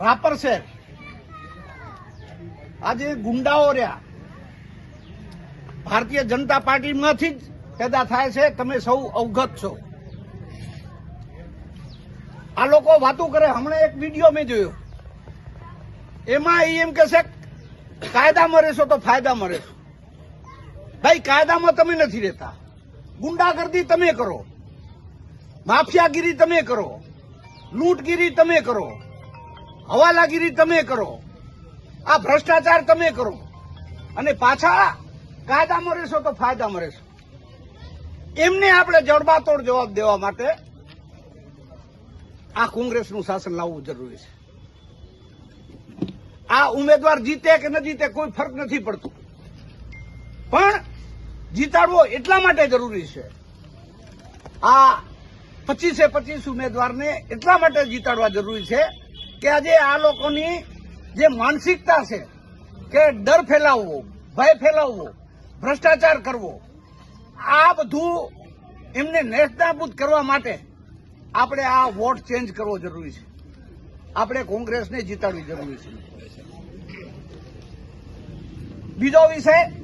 રાપર શહેર. આજે ગુંડાઓ રહ્યા. ભારતીય જનતા પાર્ટીમાંથી જ પેદા થાય છે. તમે સૌ અવગત છો. આ લોકો વાતો કરે. હમણાં એક વીડિયો મેં જોયો. એમાં એમ કે છે કાયદામાં રહેશો તો ફાયદામાં રહેશો. ભાઈ કાયદામાં તમે નથી રહેતા. ગુંડાગર્દી તમે કરો. માફિયાગીરી તમે કરો. લૂંટગીરી તમે કરો. હવાલાગીરી તમે કરો. આ ભ્રષ્ટાચાર તમે કરો. અને પાછા કાયદામાં રહેશો તો ફાયદામાં રહેશો. એમને આપણે જડબાતોડ જવાબ દેવા માટે આ કોંગ્રેસનું શાસન લાવવું જરૂરી છે. આ ઉમેદવાર જીતે કે ન જીતે કોઈ ફરક નથી પડતું. પણ જીતાડવો એટલા માટે જરૂરી છે. આ પચીસે પચીસ ઉમેદવારને એટલા માટે જીતાડવા જરૂરી છે કે આજે આ લોકોની જે માનસિકતા છે કે ડર ફેલાવવો, ભય ફેલાવવો, ભ્રષ્ટાચાર કરવો, આ બધું એમને નેસ્તનાબૂદ કરવા માટે આપણે આ વોટ ચેન્જ કરવો જરૂરી છે. આપણે કોંગ્રેસને જીતાડવી જરૂરી છે. બીજો વિષય